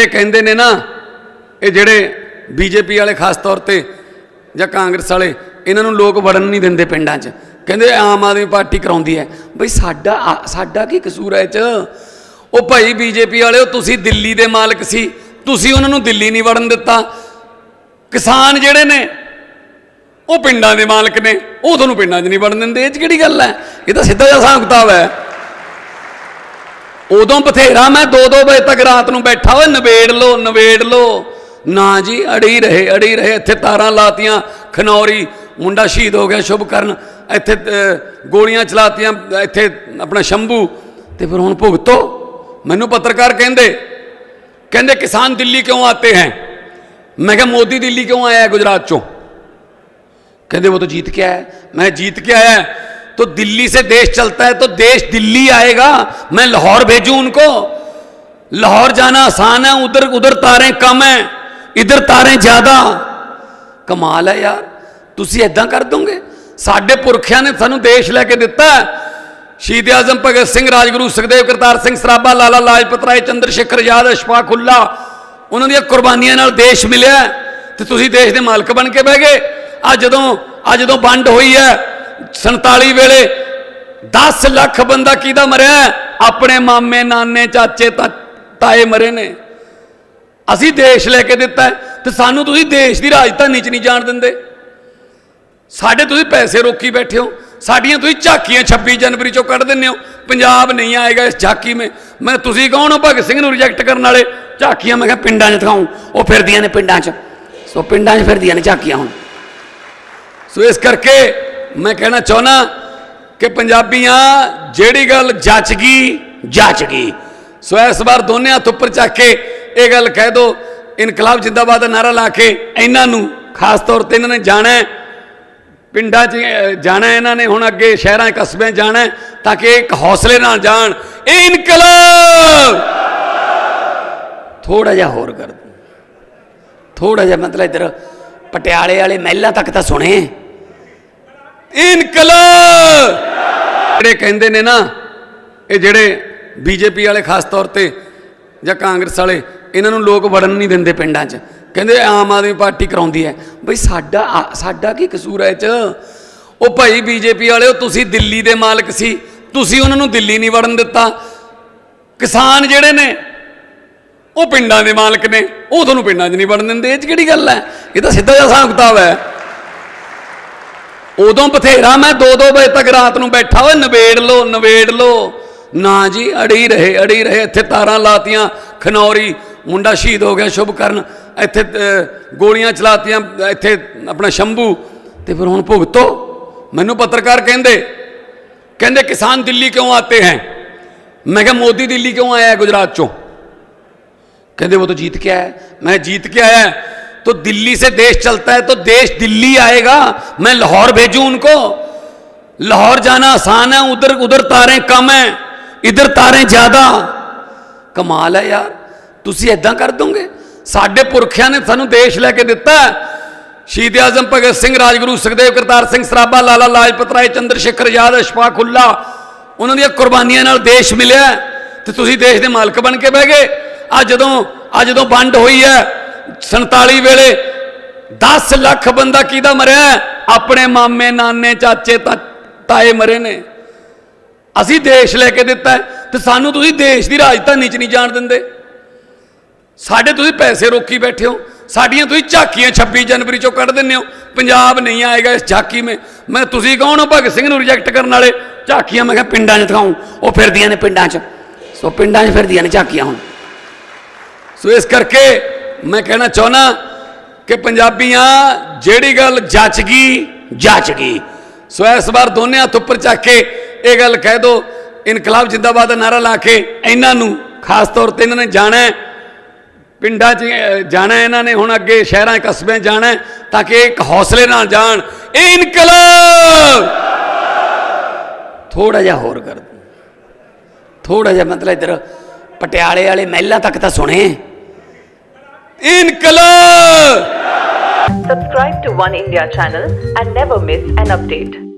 ਜਿਹੜੇ ਕਹਿੰਦੇ ਨੇ ਨਾ, ਇਹ ਜਿਹੜੇ ਬੀਜੇਪੀ ਵਾਲੇ ਖਾਸ ਤੌਰ ਤੇ ਜਾਂ ਕਾਂਗਰਸ ਵਾਲੇ, ਇਹਨਾਂ ਨੂੰ ਲੋਕ ਵੜਨ ਨਹੀਂ ਦਿੰਦੇ ਪਿੰਡਾਂ 'ਚ। ਕਹਿੰਦੇ ਆਮ ਆਦਮੀ ਪਾਰਟੀ ਕਰਾਉਂਦੀ ਹੈ। ਬਈ ਸਾਡਾ ਸਾਡਾ ਕੀ ਕਸੂਰ ਹੈ ਇਹ 'ਚ? ਉਹ ਭਾਈ ਬੀਜੇਪੀ ਵਾਲਿਓ ਤੁਸੀਂ ਦਿੱਲੀ ਦੇ ਮਾਲਕ ਸੀ, ਤੁਸੀਂ ਉਹਨਾਂ ਨੂੰ ਦਿੱਲੀ ਨਹੀਂ ਵੜਨ ਦਿੱਤਾ। ਕਿਸਾਨ ਜਿਹੜੇ ਨੇ, ਉਹ ਪਿੰਡਾਂ ਦੇ ਮਾਲਕ ਨੇ, ਉਹ ਤੁਹਾਨੂੰ ਪਿੰਡਾਂ 'ਚ ਨਹੀਂ ਵੜਨ ਦਿੰਦੇ। ਇਹ 'ਚ ਕਿਹੜੀ ਗੱਲ ਹੈ? ਇਹ ਤਾਂ ਸਿੱਧਾ ਜਿਹਾ ਹਿਸਾਬ ਕਿਤਾਬ ਹੈ। ਉਦੋਂ ਬਥੇਰਾ ਮੈਂ 2-2 ਵਜੇ ਤੱਕ ਰਾਤ ਨੂੰ ਬੈਠਾ, ਓਏ ਨਵੇੜ ਲੋ ਨਵੇੜ ਲੋ ਨਾ ਜੀ, ਅੜੀ ਰਹੇ ਅੜੀ ਰਹੇ, ਇੱਥੇ ਤਾਰਾਂ ਲਾਤੀਆਂ, ਖਨੌਰੀ, ਮੁੰਡਾ ਸ਼ਹੀਦ ਹੋ ਗਿਆ ਸ਼ੁਭ ਕਰਨ, ਇੱਥੇ ਗੋਲੀਆਂ ਚਲਾਤੀਆਂ, ਇੱਥੇ ਆਪਣਾ ਸ਼ੰਭੂ, ਤੇ ਫਿਰ ਹੁਣ ਭੁਗਤੋ। ਮੈਨੂੰ ਪੱਤਰਕਾਰ ਕਹਿੰਦੇ ਕਹਿੰਦੇ ਕਿਸਾਨ ਦਿੱਲੀ ਕਿਉਂ ਆਤੇ ਹੈ? ਮੈਂ ਕਿਹਾ, ਮੋਦੀ ਦਿੱਲੀ ਕਿਉਂ ਆਇਆ ਗੁਜਰਾਤ ਚੋਂ? ਕਹਿੰਦੇ, ਉਹ ਤਾਂ ਜੀਤ ਕੇ ਆਇਆ ਮੈਂ ਜੀਤ ਕੇ ਆਇਆ तो दिल्ली से देश चलता है तो देश दिल्ली आएगा मैं लाहौर भेजूं उनको लाहौर जाना आसान है उधर उधर तारें कम है इधर तारें ज्यादा ਕਮਾਲ ਹੈ ਯਾਰ ਤੁਸੀਂ ਐਦਾਂ ਕਰ ਦੋਗੇ ਸਾਡੇ ਪੁਰਖਿਆਂ ਨੇ ਸਾਨੂੰ ਦੇਸ਼ ਲੈ ਕੇ ਦਿੱਤਾ ਹੈ ਸ਼ਹੀਦ ਆਜ਼ਮ ਭਗਤ ਸਿੰਘ ਰਾਜਗੁਰੂ ਸੁਖਦੇਵ ਕਰਤਾਰ ਸਿੰਘ ਸਰਾਭਾ ਲਾਲਾ ਲਾਜਪਤ ਰਾਏ ਚੰਦਰ ਸ਼ੇਖਰ ਆਜ਼ਾਦ ਅਸ਼ਫਾਕ ਉੱਲਾ ਉਹਨਾਂ ਦੀਆਂ ਕੁਰਬਾਨੀਆਂ ਨਾਲ ਦੇਸ਼ ਮਿਲਿਆ ਹੈ ਤੇ ਤੁਸੀਂ ਦੇਸ਼ ਦੇ ਮਾਲਕ ਬਣ ਕੇ ਬਹਿ ਗਏ ਆ ਜਦੋਂ ਆ ਜਦੋਂ ਵੰਡ ਹੋਈ ਹੈ 47 ਵੇਲੇ 10 ਲੱਖ ਬੰਦਾ ਕਿਹਦਾ ਮਰਿਆ? ਆਪਣੇ ਮਾਮੇ, ਨਾਨੇ, ਚਾਚੇ ਤਾਏ ਮਰੇ ਨੇ। ਅਸੀਂ ਦੇਸ਼ ਲੈ ਕੇ ਦਿੱਤਾ ਤੇ ਸਾਨੂੰ ਤੁਸੀਂ ਦੇਸ਼ ਦੀ ਰਾਜਧਾਨੀ 'ਚ ਨਹੀਂ ਜਾਣ ਦਿੰਦੇ। ਸਾਡੇ ਤੁਸੀਂ ਪੈਸੇ ਰੋਕੀ ਬੈਠੇ ਹੋ। ਸਾਡੀਆਂ ਤੁਸੀਂ ਝਾਕੀਆਂ 26 ਜਨਵਰੀ ਚੋਂ ਕੱਢ ਦਿੰਦੇ ਹੋ। ਪੰਜਾਬ ਨਹੀਂ ਆਏਗਾ ਇਸ ਝਾਕੀ ਮੇ। ਮੈਂ ਤੁਸੀਂ ਕੌਣ ਹੋ? ਭਗਤ ਸਿੰਘ ਨੂੰ ਰਿਜੈਕਟ ਕਰਨ ਵਾਲੇ ਝਾਕੀਆਂ ਮੈਂ ਕਿਹਾ ਪਿੰਡਾਂ 'ਚ ਦਿਖਾਉਂ। ਉਹ ਫਿਰਦੀਆਂ ਨੇ ਪਿੰਡਾਂ 'ਚ। ਸੋ ਪਿੰਡਾਂ 'ਚ ਫਿਰਦੀਆਂ ਨੇ ਝਾਕੀਆਂ ਹੁਣ। ਸੋ ਇਸ ਕਰਕੇ ਮੈਂ ਕਹਿਣਾ ਚਾਹੁੰਦਾ ਕਿ ਪੰਜਾਬੀਆਂ ਜਿਹੜੀ ਗੱਲ ਜੱਚ ਗਈ ਜੱਚ ਗਈ ਸੋ ਇਸ ਵਾਰ ਦੋਨੇ ਹੱਥ ਉੱਪਰ ਚੱਕ ਕੇ ਇਹ ਗੱਲ ਕਹਿ ਦੋ, ਇਨਕਲਾਬ ਜਿੰਦਾਬਾਦ ਦਾ ਨਾਰਾ ਲਾ ਕੇ ਇਹਨਾਂ ਨੂੰ, ਖਾਸ ਤੌਰ ਤੇ ਇਹਨਾਂ ਨੇ ਜਾਣਾ ਹੈ। ਪਿੰਡਾਂ 'ਚ ਜਾਣਾ ਇਹਨਾਂ ਨੇ, ਹੁਣ ਅੱਗੇ ਸ਼ਹਿਰਾਂ ਕਸਬਿਆਂ ਜਾਣਾ ਤਾਂ ਕਿ ਇੱਕ ਹੌਸਲੇ ਨਾਲ ਜਾਣ। ਇਹ ਇਨਕਲਾਬ! ਥੋੜਾ ਜਿਹਾ ਹੋਰ ਕਰ ਦੋ। ਥੋੜਾ ਜਿਹਾ ਮਤਲਬ ਇਧਰ ਪਟਿਆਲੇ ਵਾਲੇ ਮਹਿਲਾ ਤੱਕ ਤਾਂ ਸੁਣੇ। ਇਨਕਲਾਬ। ਜਿਹੜੇ ਕਹਿੰਦੇ ਨੇ ਨਾ, ਇਹ ਜਿਹੜੇ ਬੀਜੇਪੀ ਵਾਲੇ ਖਾਸ ਤੌਰ ਤੇ ਜਾਂ ਕਾਂਗਰਸ ਵਾਲੇ, ਇਹਨਾਂ ਨੂੰ ਲੋਕ ਵੜਨ ਨਹੀਂ ਦਿੰਦੇ ਪਿੰਡਾਂ 'ਚ। ਕਹਿੰਦੇ ਆਮ ਆਦਮੀ ਪਾਰਟੀ ਕਰਾਉਂਦੀ ਹੈ। ਬਈ ਸਾਡਾ ਆ- ਸਾਡਾ ਕੀ ਕਸੂਰ ਹੈ ਇਹ 'ਚ? ਉਹ ਭਾਈ ਬੀਜੇਪੀ ਵਾਲਿਓ ਤੁਸੀਂ ਦਿੱਲੀ ਦੇ ਮਾਲਕ ਸੀ। ਤੁਸੀਂ ਉਹਨਾਂ ਨੂੰ ਦਿੱਲੀ ਨਹੀਂ ਵੜਨ ਦਿੱਤਾ। ਕਿਸਾਨ ਜਿਹੜੇ ਨੇ, ਉਹ ਪਿੰਡਾਂ ਦੇ ਮਾਲਕ ਨੇ। ਉਹ ਤੁਹਾਨੂੰ ਪਿੰਡਾਂ 'ਚ ਨਹੀਂ ਵੜਨ ਦਿੰਦੇ। ਇਹ 'ਚ ਕਿਹੜੀ ਗੱਲ ਹੈ? ਇਹ ਤਾਂ ਸਿੱਧਾ ਜਿਹਾ ਹਿਸਾਬ ਕਿਤਾਬ ਹੈ। ਉਦੋਂ ਬਥੇਰਾ ਮੈਂ 2-2 ਵਜੇ ਤੱਕ ਰਾਤ ਨੂੰ ਬੈਠਾ, ਓਏ ਨਵੇੜ ਲੋ ਨਵੇੜ ਲੋ ਨਾ ਜੀ, ਅੜੀ ਰਹੇ ਅੜੀ ਰਹੇ, ਇੱਥੇ ਤਾਰਾਂ ਲਾਤੀਆਂ, ਖਨੌਰੀ, ਮੁੰਡਾ ਸ਼ਹੀਦ ਹੋ ਗਿਆ ਸ਼ੁਭ ਕਰਨ, ਇੱਥੇ ਗੋਲੀਆਂ ਚਲਾਤੀਆਂ, ਇੱਥੇ ਆਪਣਾ ਸ਼ੰਭੂ, ਤੇ ਫਿਰ ਹੁਣ ਭੁਗਤੋ। ਮੈਨੂੰ ਪੱਤਰਕਾਰ ਕਹਿੰਦੇ ਕਹਿੰਦੇ ਕਿਸਾਨ ਦਿੱਲੀ ਕਿਉਂ ਆਤੇ ਹੈ? ਮੈਂ ਕਿਹਾ, ਮੋਦੀ ਦਿੱਲੀ ਕਿਉਂ ਆਇਆ ਗੁਜਰਾਤ ਚੋਂ? ਕਹਿੰਦੇ, ਉਹ ਤਾਂ ਜੀਤ ਕੇ ਆਇਆ ਮੈਂ ਜੀਤ ਕੇ ਆਇਆ तो दिल्ली से देश चलता है तो देश दिल्ली आएगा मैं लाहौर भेजूं उनको लाहौर जाना आसान है उधर उधर तारें कम है इधर तारें ज्यादा ਕਮਾਲ ਹੈ ਯਾਰ ਤੁਸੀਂ ਐਦਾਂ ਕਰ ਦੋਗੇ ਸਾਡੇ ਪੁਰਖਿਆਂ ਨੇ ਸਾਨੂੰ ਦੇਸ਼ ਲੈ ਕੇ ਦਿੱਤਾ ਹੈ ਸ਼ਹੀਦ ਆਜ਼ਮ ਭਗਤ ਸਿੰਘ ਰਾਜਗੁਰੂ ਸੁਖਦੇਵ ਕਰਤਾਰ ਸਿੰਘ ਸਰਾਭਾ ਲਾਲਾ ਲਾਜਪਤ ਰਾਏ ਚੰਦਰ ਸ਼ੇਖਰ ਆਜ਼ਾਦ ਅਸ਼ਫਾਕ ਉੱਲਾ ਉਹਨਾਂ ਦੀਆਂ ਕੁਰਬਾਨੀਆਂ ਨਾਲ ਦੇਸ਼ ਮਿਲਿਆ ਹੈ ਤੇ ਤੁਸੀਂ ਦੇਸ਼ ਦੇ ਮਾਲਕ ਬਣ ਕੇ ਬਹਿ ਗਏ ਆ ਜਦੋਂ ਆ ਜਦੋਂ ਵੰਡ ਹੋਈ ਹੈ 47 ਵੇਲੇ 10 ਲੱਖ ਬੰਦਾ ਕਿਹਦਾ ਮਰਿਆ ਆਪਣੇ ਮਾਮੇ, ਨਾਨੇ, ਚਾਚੇ ਤਾਏ ਮਰੇ ਨੇ। ਅਸੀਂ ਦੇਸ਼ ਲੈ ਕੇ ਦਿੱਤਾ ਤੇ ਸਾਨੂੰ ਤੁਸੀਂ ਦੇਸ਼ ਦੀ ਰਾਜਧਾਨੀ 'ਚ ਨਹੀਂ ਜਾਣ ਦਿੰਦੇ। ਸਾਡੇ ਤੁਸੀਂ ਪੈਸੇ ਰੋਕੀ ਬੈਠੇ ਹੋ। ਸਾਡੀਆਂ ਤੁਸੀਂ ਝਾਕੀਆਂ 26 ਜਨਵਰੀ ਚੋਂ ਕੱਢ ਦਿੰਦੇ ਹੋ। ਪੰਜਾਬ ਨਹੀਂ ਆਏਗਾ ਇਸ ਝਾਕੀ ਮੇ। ਮੈਂ ਤੁਸੀਂ ਕੌਣ ਹੋ? ਭਗਤ ਸਿੰਘ ਨੂੰ ਰਿਜੈਕਟ ਕਰਨ ਵਾਲੇ। ਝਾਕੀਆਂ ਮੈਂ ਕਿਹਾ ਪਿੰਡਾਂ 'ਚ ਦਿਖਾਉਂ। ਉਹ ਫਿਰਦੀਆਂ ਨੇ ਪਿੰਡਾਂ 'ਚ। ਸੋ ਪਿੰਡਾਂ 'ਚ ਫਿਰਦੀਆਂ ਨੇ ਝਾਕੀਆਂ ਹੁਣ। ਸੋ ਇਸ ਕਰਕੇ ਮੈਂ ਕਹਿਣਾ ਚਾਹੁੰਦਾ ਕਿ ਪੰਜਾਬੀਆਂ ਜਿਹੜੀ ਗੱਲ ਜੱਚ ਗਈ ਜੱਚ ਗਈ। ਸੋ ਇਸ ਵਾਰ ਦੋਨੇ ਹੱਥ ਉੱਪਰ ਚੱਕ ਕੇ ਇਹ ਗੱਲ ਕਹਿ ਦੋ, ਇਨਕਲਾਬ ਜਿੰਦਾਬਾਦ ਦਾ ਨਾਰਾ ਲਾ ਕੇ ਇਹਨਾਂ ਨੂੰ, ਖਾਸ ਤੌਰ ਤੇ ਇਹਨਾਂ ਨੇ ਜਾਣਾ ਪਿੰਡਾਂ 'ਚ ਜਾਣਾ ਇਹਨਾਂ ਨੇ, ਹੁਣ ਅੱਗੇ ਸ਼ਹਿਰਾਂ ਕਸਬਿਆਂ 'ਚ ਜਾਣਾ ਤਾਂ ਕਿ ਇੱਕ ਹੌਸਲੇ ਨਾਲ ਜਾਣ। ਇਹ ਇਨਕਲਾਬ! ਥੋੜਾ ਜਿਹਾ ਹੋਰ ਕਰ ਦੋ। ਥੋੜਾ ਜਿਹਾ ਮਤਲਬ ਇਧਰ ਪਟਿਆਲੇ ਵਾਲੇ ਮਹਿਲਾ ਤੱਕ ਤਾਂ ਸੁਣੇ। in color. Subscribe to One India channel and never miss an update.